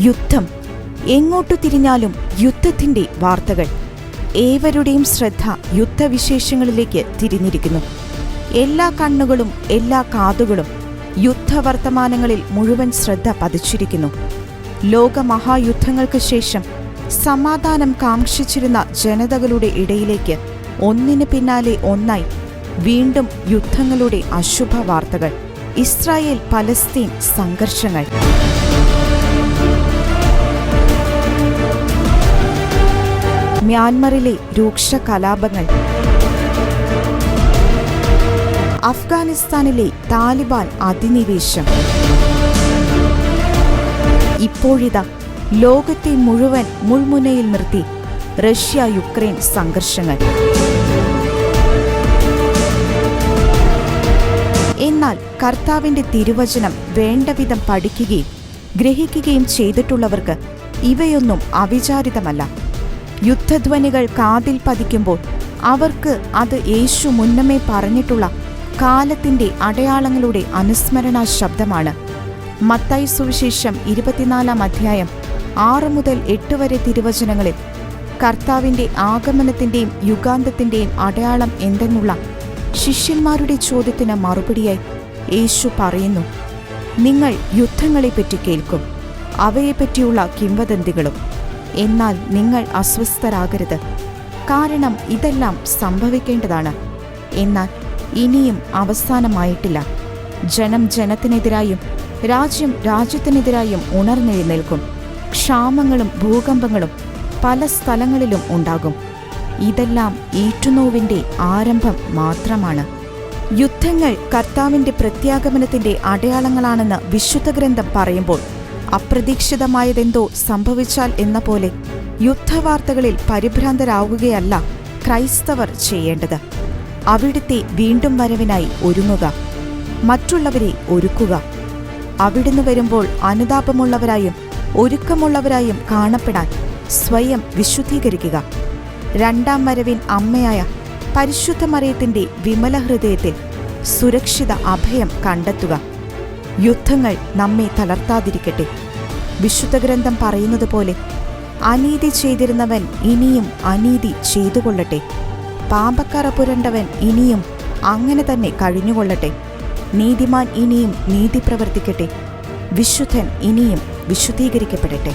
യുദ്ധം. എങ്ങോട്ടു തിരിഞ്ഞാലും യുദ്ധത്തിന്റെ വാർത്തകൾ. ഏവരുടെയും ശ്രദ്ധ യുദ്ധവിശേഷങ്ങളിലേക്ക് തിരിഞ്ഞിരിക്കുന്നു. എല്ലാ കണ്ണുകളും എല്ലാ കാതുകളും യുദ്ധവർത്തമാനങ്ങളിൽ മുഴുവൻ ശ്രദ്ധ പതിച്ചിരിക്കുന്നു. ലോകമഹായുദ്ധങ്ങൾക്ക് ശേഷം സമാധാനം കാംക്ഷിച്ചിരുന്ന ജനതകളുടെ ഇടയിലേക്ക് ഒന്നിനു പിന്നാലെ ഒന്നായി വീണ്ടും യുദ്ധങ്ങളുടെ അശുഭ വാർത്തകൾ ഇസ്രായേൽ പലസ്തീൻ സംഘർഷങ്ങൾ. മ്യാൻമറിലെ രൂക്ഷ കലാപങ്ങൾ. അഫ്ഗാനിസ്ഥാനിലെ താലിബാൻ അധിനിവേശം. ഇപ്പോഴിതാ ലോകത്തെ മുഴുവൻ മുൾമുനയിൽ നിർത്തി റഷ്യ യുക്രൈൻ സംഘർഷങ്ങൾ. എന്നാൽ കർത്താവിന്റെ തിരുവചനം വേണ്ടവിധം പഠിക്കുകയും ഗ്രഹിക്കുകയും ചെയ്തിട്ടുള്ളവർക്ക് ഇവയൊന്നും അവിചാരിതമല്ല. യുദ്ധധ്വനികൾ കാതിൽ പതിക്കുമ്പോൾ അവർക്ക് അത് യേശു മുന്നമേ പറഞ്ഞിട്ടുള്ള കാലത്തിന്റെ അടയാളങ്ങളുടെ അനുസ്മരണ ശബ്ദമാണ് മത്തായി സുവിശേഷം ഇരുപത്തിനാലാം അധ്യായം ആറ് മുതൽ എട്ട് വരെ തിരുവചനങ്ങളിൽ കർത്താവിന്റെ ആഗമനത്തിന്റെയും യുഗാന്തത്തിന്റെയും അടയാളം എന്തെന്നുള്ള ശിഷ്യന്മാരുടെ ചോദ്യത്തിന് മറുപടിയായി യേശു പറയുന്നു നിങ്ങൾ യുദ്ധങ്ങളെപ്പറ്റി കേൾക്കും അവയെപ്പറ്റിയുള്ള കിംവദന്തികളും എന്നാൽ നിങ്ങൾ അസ്വസ്ഥരാകരുത്. കാരണം ഇതെല്ലാം സംഭവിക്കേണ്ടതാണ്. എന്നാൽ ഇനിയും അവസാനമായിട്ടില്ല. ജനം ജനത്തിനെതിരായും രാജ്യം രാജ്യത്തിനെതിരായും ഉണർന്നെഴുന്നേൽക്കും. ക്ഷാമങ്ങളും ഭൂകമ്പങ്ങളും പല സ്ഥലങ്ങളിലും ഉണ്ടാകും. ഇതെല്ലാം ഈറ്റുനോവിന്റെ ആരംഭം മാത്രമാണ്. യുദ്ധങ്ങൾ കർത്താവിന്റെ പ്രത്യാഗമനത്തിന്റെ അടയാളങ്ങളാണെന്ന് വിശുദ്ധ ഗ്രന്ഥം പറയുമ്പോൾ അപ്രതീക്ഷിതമായതെന്തോ സംഭവിച്ചാൽ എന്ന പോലെ യുദ്ധവാർത്തകളിൽ പരിഭ്രാന്തരാകുകയല്ല ക്രൈസ്തവർ ചെയ്യേണ്ടത്. അവിടുത്തെ വീണ്ടും വരവിനായി ഒരുങ്ങുക. മറ്റുള്ളവരെ ഒരുക്കുക. അവിടുന്ന് വരുമ്പോൾ അനുതാപമുള്ളവരായും ഒരുക്കമുള്ളവരായും കാണപ്പെടാൻ സ്വയം വിശുദ്ധീകരിക്കുക. രണ്ടാം വരവിൻ അമ്മയായ പരിശുദ്ധ മറിയത്തിന്റെ വിമല ഹൃദയത്തിൽ സുരക്ഷിത അഭയം കണ്ടെത്തുക. യുദ്ധങ്ങൾ നമ്മെ തളർത്താതിരിക്കട്ടെ. വിശുദ്ധ ഗ്രന്ഥം പറയുന്നത് പോലെ അനീതി ചെയ്തിരുന്നവൻ ഇനിയും അനീതി ചെയ്തുകൊള്ളട്ടെ. പാമ്പക്കറ പുരണ്ടവൻ ഇനിയും അങ്ങനെ തന്നെ കഴിഞ്ഞുകൊള്ളട്ടെ. നീതിമാൻ ഇനിയും നീതി പ്രവർത്തിക്കട്ടെ. വിശുദ്ധൻ ഇനിയും വിശുദ്ധീകരിക്കപ്പെടട്ടെ.